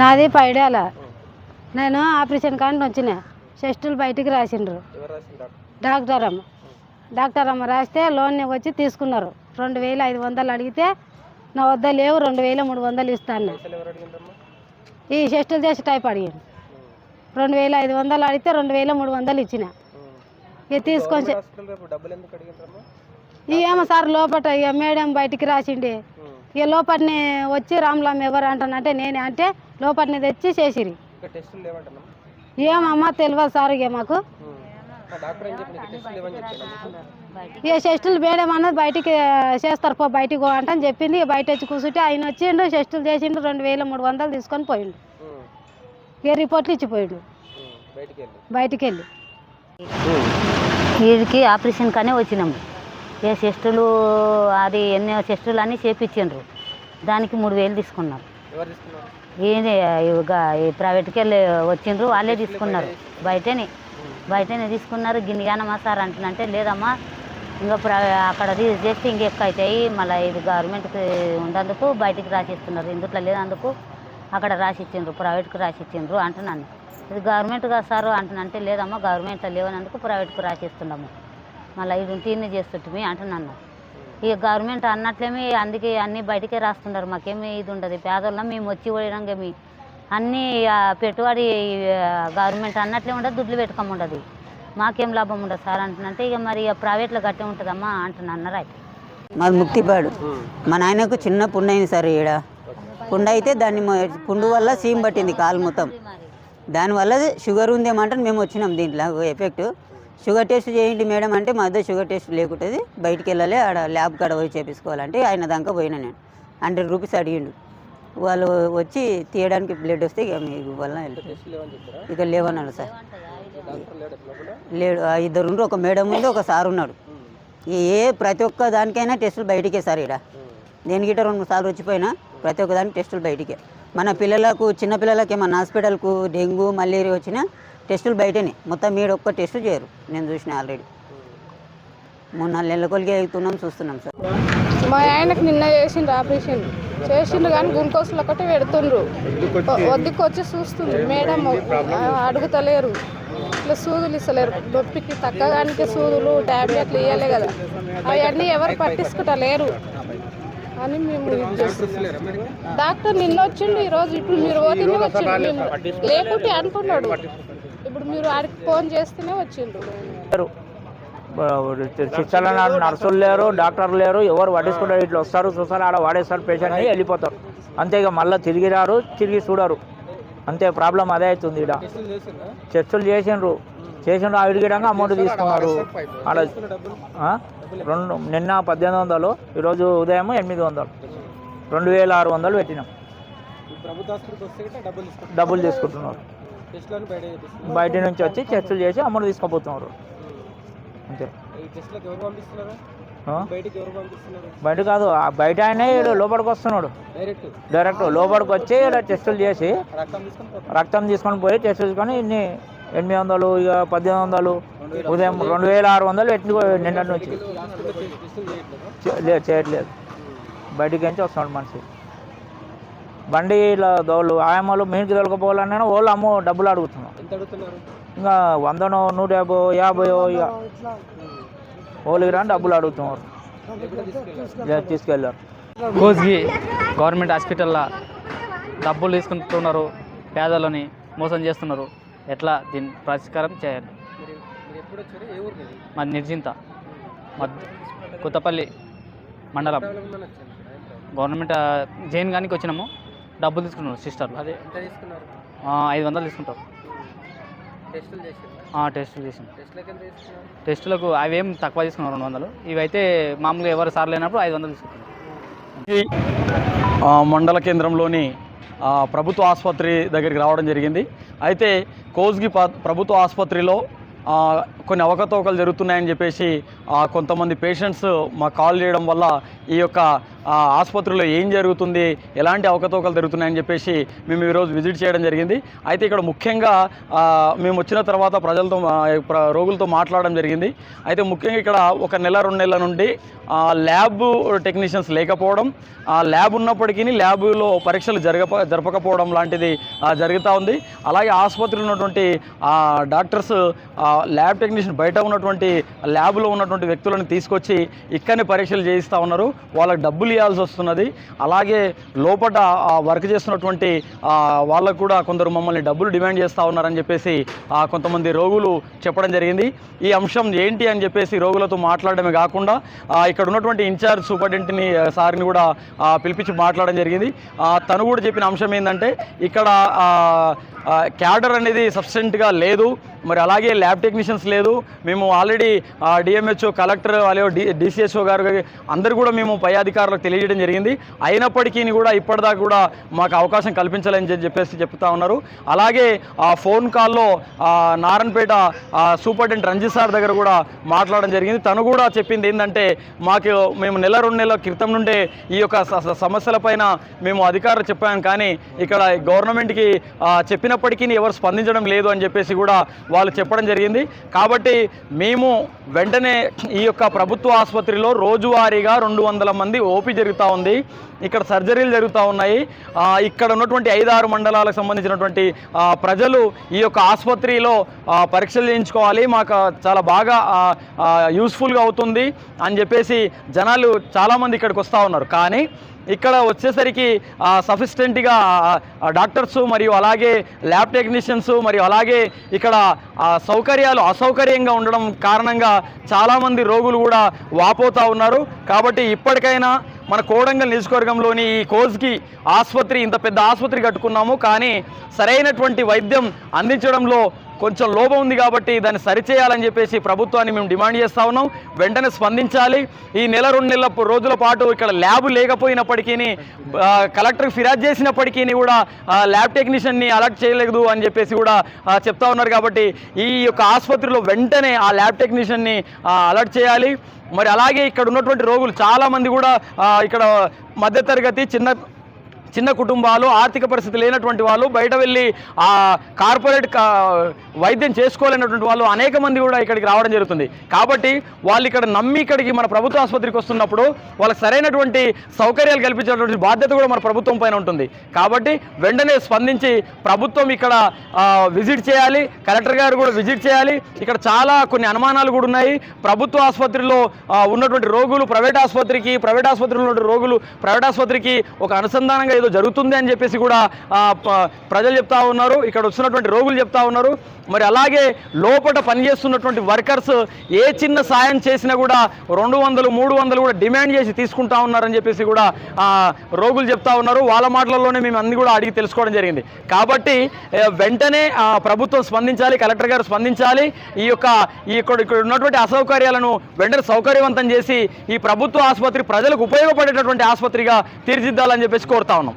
నాది పైడాల. నేను ఆపరేషన్ కానీ వచ్చిన. చెస్టులు బయటికి రాసిండ్రు. డాక్టర్ అమ్మ డాక్టర్ అమ్మ రాస్తే లోన్ వచ్చి తీసుకున్నారు. రెండు వేలు ఐదు వందలు అడిగితే నా వద్ద లేవు రెండు వేలు మూడు వందలు ఇస్తాను ఈ చెస్టులు చేసి టైప్ అడిగాను రెండు వేలు ఐదు వందలు అడిగితే రెండు వేలు మూడు వందలు ఇచ్చిన. ఇక తీసుకొని అడిగిండ్రమ్మా? ఏమో సార్ లోపట ఇక మేడం బయటికి రాసిండి. ఇక లోపటిని వచ్చి రామ్లామ్ ఎవరు అంటానంటే నేనే. అంటే లోపటిని తెచ్చి చేసిరి ఏమమ్మా తెలియదు సార్ ఇక మాకు. ఏం ఇక చెస్టులు మేడం అన్నది బయటికి చేస్తారు పో బయటికి పో అంటే అని చెప్పింది. ఇక బయట వచ్చి కూర్చుంటే ఆయన వచ్చిండు చెస్టులు చేసిండు రెండు వేల మూడు వందలు తీసుకొని పోయిండు. ఇక రిపోర్ట్లు ఇచ్చిపోయిండు బయటికి వెళ్ళి. బయటికి వెళ్ళి. వీడికి ఆపరేషన్ కానీ వచ్చినాము. ఏ చెస్టులు అది ఎన్నో చెస్టులు అన్నీ చేపించిండ్రు. దానికి మూడు వేలు తీసుకున్నారు. ఈ ప్రైవేట్కి వెళ్ళి వచ్చిండ్రు వాళ్ళే తీసుకున్నారు. బయటనే. బయటనే తీసుకున్నారు గిన్నెగానమ్మా సార్ అంటున్నంటే లేదమ్మా ఇంకా అక్కడ చేస్తే ఇంకెక్కువ అవుతాయి మళ్ళీ ఇది గవర్నమెంట్కి ఉండేందుకు బయటికి రాసిస్తున్నారు. ఇందుట్లో లేదందుకు అక్కడ రాసిచ్చిండ్రు ప్రైవేట్కి రాసిచ్చిండ్రు అంటున్నాను. ఇది గవర్నమెంట్ కదా సార్ అంటున్నంటే లేదమ్మా గవర్నమెంట్లో లేవనందుకు ప్రైవేట్కి రాసిస్తున్నాము. మళ్ళీ ఇది ఉంటేనే చేస్తుంటిమి అంటున్నాను. ఇక గవర్నమెంట్ అన్నట్లేమి అందుకే అన్నీ బయటికే రాస్తున్నారు. మాకేమీ ఇది ఉండదు. పేదోళ్ళం మేము వచ్చి పోయినాక మీ అన్నీ పెట్టుబడి గవర్నమెంట్ అన్నట్లే ఉండదు. దుడ్లు పెట్టుకోముండదు మాకేం లాభం ఉండదు. సార్ అంటున్నంటే ఇక మరి ఇక ప్రైవేట్లో గట్టే ఉంటుందమ్మా అంటున్నాను రైట్. మాది ముక్తిపాడు. మా నాయనకు చిన్న పుండు అయింది సార్ ఈడ. పుండు అయితే దాన్ని మొ- పుండు వల్ల సీమ్ పట్టింది కాలు మొత్తం. దానివల్ల షుగర్ ఉందేమంటే మేము వచ్చినాం దీంట్లో. ఎఫెక్ట్. షుగర్ టెస్ట్ చేయండి మేడం అంటే మా దగ్గర షుగర్ టెస్ట్ లేకుంటుంది. బయటికి వెళ్ళాలి ఆడ ల్యాబ్ కాడ పోయి చేపించుకోవాలంటే ఆయన దాకా పోయినా నేను. హండ్రెడ్ రూపీస్ అడిగిండు. వాళ్ళు వచ్చి తీయడానికి బ్లడ్ వస్తే ఇక మీకు వల్ల ఇక లేవన్నాడు సార్. లేడు ఇద్దరు ఉండ్రు, ఒక మేడం ఉంది ఒక సార్ ఉన్నాడు. ఏ ప్రతి ఒక్క దానికైనా టెస్టులు బయటికే సార్ ఇక్కడ నేను గిట్ట రెండు సార్లు వచ్చిపోయినా ప్రతి ఒక్క దానికి టెస్టులు బయటికే. మన పిల్లలకు చిన్నపిల్లలకి మన హాస్పిటల్కు డెంగ్యూ మలేరియా వచ్చినా టెస్టులు బయటనే. మొత్తం మీరు ఒక్క టెస్ట్ చేయరు. నేను చూసిన ఆల్రెడీ మూడు నాలుగు నెలల కొలిగే అవుతున్నాం చూస్తున్నాం సార్. మా ఆయనకు నిన్న చేసిండ్రు ఆపరేషన్. చేసిండ్రు కానీ గ్లూకోజ్లు ఒకటి పెడుతుండ్రు. వద్దకు వచ్చి చూస్తుంది. మేడం అడుగుతలేరు. ఇట్లా సూదులు ఇస్తలేరు. నొప్పికి తగ్గడానికి సూదులు టాబ్లెట్లు ఇవ్వలే కదా. అవన్నీ ఎవరు పట్టించుకుంటలేరు. అని మేము డాక్టర్ నిన్న వచ్చిండు ఈరోజు. ఇప్పుడు మీరు పోతేనే వచ్చిండు. లేకుంటే అంటున్నాడు ఇప్పుడు మీరు ఆడికి ఫోన్ చేస్తేనే వచ్చిండు లేరు. శిక్షణ నర్సులు లేరు డాక్టర్లు లేరు ఎవరు పట్టించుకుంటారు ఇట్లా వస్తారు చూస్తారు ఆడ వాడేస్తారు పేషెంట్ని వెళ్ళిపోతారు. అంతే ఇక మళ్ళీ తిరిగి రారు తిరిగి చూడరు. అంతే ప్రాబ్లం అదే అవుతుంది ఇక్కడ టెస్టులు చెస్టులు చేసిండ్రు. చేసిండ్రు ఆ విడిగిడంగా అమౌంట్ తీసుకున్నారు? రెండు నిన్న పద్దెనిమిది వందలు ఈరోజు ఉదయం ఎనిమిది వందలు. రెండు వేల ఆరు వందలు పెట్టినాం. డబ్బులు తీసుకుంటున్నారు. బయట నుంచి వచ్చి చెస్టులు చేసి అమౌంట్ తీసుకుపోతున్నారు. అంతే. బయట కాదు బయట ఆయనే లోపలికి వస్తున్నాడు. డైరెక్ట్? లోపలికి వచ్చి ఇలా టెస్టులు చేసి రక్తం తీసుకొని పోయి టెస్ట్ తీసుకొని ఇన్ని ఎనిమిది వందలు ఇక పద్దెనిమిది వందలు ఉదయం రెండు వేల ఆరు వందలు ఎట్లు నిన్న నుంచి. టెస్టులు లేదు చేయట్లేదు. బయటికి నుంచి వస్తున్నాడు మనిషి. బండి ఇలా దోళ్ళు ఆయమ్మలు మీనికి తొలకపోవాలన్నా వాళ్ళు అమ్మో డబ్బులు అడుగుతున్నాం ఎంత అడుగుతున్నారు? ఇంకా వందనో నూట యాభై యాభైయో ఇక వాళ్ళు రాని డబ్బులు అడుగుతున్నారు. తీసుకెళ్ళారు. కోస్గి గవర్నమెంట్ హాస్పిటల్లో డబ్బులు తీసుకుంటున్నారు పేదలని మోసం చేస్తున్నారు. ఎట్లా దీన్ని పరిష్కారం చేయాలి? మా నిర్జింత కొత్తపల్లి మండలం. గవర్నమెంట్ జైన్ గానికి వచ్చినాము. డబ్బులు తీసుకున్నారు సిస్టర్లు అదే ఎంత తీసుకున్నారు? ఐదు వందలు తీసుకుంటారు టెస్టులు చేసిందా ఆ, టెస్టులు చేసిన టెస్టులకు ఎంత తీసుకున్నారు? టెస్టులకు అవేం తక్కువ తీసుకున్నారు రెండు వందలు. ఇవైతే మామూలుగా ఎవరు సార్ లేనప్పుడు ఐదు వందలు తీసుకుంటారు మండల కేంద్రంలోని ఆ, ప్రభుత్వ ఆసుపత్రి దగ్గరికి రావడం జరిగింది. అయితే కోస్గి ప- ప్రభుత్వ ఆసుపత్రిలో ఆ, కొన్ని అవకతవకలు జరుగుతున్నాయని చెప్పేసి ఆ, కొంతమంది పేషెంట్స్ మాకు కాల్ చేయడం వల్ల ఈ యొక్క ఆసుపత్రిలో ఏం జరుగుతుంది ఎలాంటి అవకతవకలు జరుగుతున్నాయని చెప్పేసి మేము ఈరోజు విజిట్ చేయడం జరిగింది. అయితే ఇక్కడ ముఖ్యంగా మేము వచ్చిన తర్వాత ప్రజలతో రోగులతో మాట్లాడడం జరిగింది. అయితే ముఖ్యంగా ఇక్కడ ఒక నెల రెండు నెలల నుండి ల్యాబ్ టెక్నీషియన్స్ లేకపోవడం ఆ ల్యాబ్ ఉన్నప్పటికీ ల్యాబ్లో పరీక్షలు జరగప జరపకపోవడం లాంటిది జరుగుతూ ఉంది. అలాగే ఆసుపత్రిలో ఉన్నటువంటి డాక్టర్స్ ల్యాబ్ టెక్నీషియన్ బయట ఉన్నటువంటి ల్యాబ్లో ఉన్నటువంటి వ్యక్తులను తీసుకొచ్చి ఇక్కడనే పరీక్షలు చేయిస్తూ ఉన్నారు. వాళ్ళకి డబ్బులు ఇవ్వాల్సి వస్తున్నది. అలాగే లోపల వర్క్ చేస్తున్నటువంటి వాళ్ళకు కూడా కొందరు మమ్మల్ని డబ్బులు డిమాండ్ చేస్తూ ఉన్నారని చెప్పేసి కొంతమంది రోగులు చెప్పడం జరిగింది. ఈ అంశం ఏంటి అని చెప్పేసి రోగులతో మాట్లాడడమే కాకుండా ఇక్కడ ఉన్నటువంటి ఇన్ఛార్జ్ సూపరింటెండెంట్ని సార్ని కూడా పిలిపించి మాట్లాడడం జరిగింది. తను కూడా చెప్పిన అంశం ఏంటంటే ఇక్కడ క్యాడర్ అనేది సబ్స్టెంట్గా లేదు. మరి అలాగే ల్యాబ్ టెక్నీషియన్స్ లేదు. మేము ఆల్రెడీ డిఎంహెచ్ఓ కలెక్టర్ అలాగే డి డిసిహెచ్ఓ గారు అందరు కూడా మేము పై అధికారులకు తెలియజేయడం జరిగింది. అయినప్పటికీ కూడా ఇప్పటిదాకా కూడా మాకు అవకాశం కల్పించాలని చెప్పేసి చెప్తా ఉన్నారు. అలాగే ఆ ఫోన్ కాల్లో నారాయణపేట సూపరింటెండెంట్ రంజిత్ సార్ దగ్గర కూడా మాట్లాడడం జరిగింది. తను కూడా చెప్పింది ఏంటంటే మాకు మేము నెల రెండు నెలల క్రితం నుండే ఈ యొక్క స- సమస్యలపైన మేము అధికారులు చెప్పాము కానీ ఇక్కడ గవర్నమెంట్కి చెప్పినప్పటికీ ఎవరు స్పందించడం లేదు అని చెప్పేసి కూడా వాళ్ళు చెప్పడం జరిగింది. కాబట్టి మేము వెంటనే ఈ యొక్క ప్రభుత్వ ఆసుపత్రిలో రోజువారీగా రెండు వందల మంది ఓపీ జరుగుతూ ఉంది. ఇక్కడ సర్జరీలు జరుగుతూ ఉన్నాయి. ఇక్కడ ఉన్నటువంటి ఐదారు మండలాలకు సంబంధించినటువంటి ప్రజలు ఈ యొక్క ఆసుపత్రిలో పరీక్షలు చేయించుకోవాలి. మాకు చాలా బాగా యూస్ఫుల్గా అవుతుంది అని చెప్పేసి జనాలు చాలామంది ఇక్కడికి వస్తూ ఉన్నారు. కానీ ఇక్కడ వచ్చేసరికి సఫిస్టెంట్గా డాక్టర్స్ మరియు అలాగే ల్యాబ్ టెక్నీషియన్స్ మరియు అలాగే ఇక్కడ సౌకర్యాలు అసౌకర్యంగా ఉండడం కారణంగా చాలామంది రోగులు కూడా వాపోతూ ఉన్నారు. కాబట్టి ఇప్పటికైనా మన కోడంగల్ నియోజకవర్గంలోని ఈ కోజ్కి ఆసుపత్రి ఇంత పెద్ద ఆసుపత్రి కట్టుకున్నాము. కానీ సరైనటువంటి వైద్యం అందించడంలో కొంచెం లోపం ఉంది కాబట్టి దాన్ని సరిచేయాలని చెప్పేసి ప్రభుత్వాన్ని మేము డిమాండ్ చేస్తా ఉన్నాం. వెంటనే స్పందించాలి. ఈ నెల రెండు నెలల రోజుల పాటు ఇక్కడ ల్యాబ్ లేకపోయినప్పటికీ కలెక్టర్కి ఫిర్యాదు చేసినప్పటికీ కూడా ల్యాబ్ టెక్నీషియన్ని అలర్ట్ చేయలేదు అని చెప్పేసి కూడా చెప్తా ఉన్నారు కాబట్టి ఈ యొక్క ఆసుపత్రిలో వెంటనే ఆ ల్యాబ్ టెక్నీషియన్ని అలర్ట్ చేయాలి. మరి అలాగే ఇక్కడ ఉన్నటువంటి రోగులు చాలామంది కూడా ఇక్కడ మధ్యతరగతి చిన్న చిన్న కుటుంబాలు ఆర్థిక పరిస్థితి లేనటువంటి వాళ్ళు బయట వెళ్ళి ఆ కార్పొరేట్ వైద్యం చేసుకోలేనటువంటి వాళ్ళు అనేక మంది కూడా ఇక్కడికి రావడం జరుగుతుంది. కాబట్టి వాళ్ళు ఇక్కడ నమ్మి ఇక్కడికి మన ప్రభుత్వ ఆసుపత్రికి వస్తున్నప్పుడు వాళ్ళకి సరైనటువంటి సౌకర్యాలు కల్పించేటువంటి బాధ్యత కూడా మన ప్రభుత్వం పైన ఉంటుంది. కాబట్టి వెంటనే స్పందించి ప్రభుత్వం ఇక్కడ విజిట్ చేయాలి. కలెక్టర్ గారు కూడా విజిట్ చేయాలి. ఇక్కడ చాలా కొన్ని అనుమానాలు కూడా ఉన్నాయి. ప్రభుత్వ ఆసుపత్రిలో ఉన్నటువంటి రోగులు ప్రైవేట్ ఆసుపత్రికి ప్రైవేట్ ఆసుపత్రిలో ఉన్నటువంటి రోగులు ప్రైవేట్ ఆసుపత్రికి ఒక అనుసంధానంగా ఏదో జరుగుతుంది అని చెప్పేసి కూడా ప్రజలు చెప్తా ఉన్నారు. ఇక్కడ వచ్చినటువంటి రోగులు చెప్తా ఉన్నారు. మరి అలాగే లోపల పనిచేస్తున్నటువంటి వర్కర్స్ ఏ చిన్న సాయం చేసినా కూడా రెండు వందలు మూడు వందలు కూడా డిమాండ్ చేసి తీసుకుంటా ఉన్నారని చెప్పేసి కూడా రోగులు చెప్తా ఉన్నారు. వాళ్ళ మాటలలోనే మేము అన్ని కూడా అడిగి తెలుసుకోవడం జరిగింది. కాబట్టి వెంటనే ప్రభుత్వం స్పందించాలి కలెక్టర్ గారు స్పందించాలి. ఈ యొక్క ఈ ఇక్కడ ఇక్కడ ఉన్నటువంటి అసౌకర్యాలను వెంటనే సౌకర్యవంతం చేసి ఈ ప్రభుత్వ ఆసుపత్రి ప్రజలకు ఉపయోగపడేటటువంటి ఆసుపత్రిగా తీర్చిదిద్దాలని చెప్పేసి కోరుతా ఉన్నాం.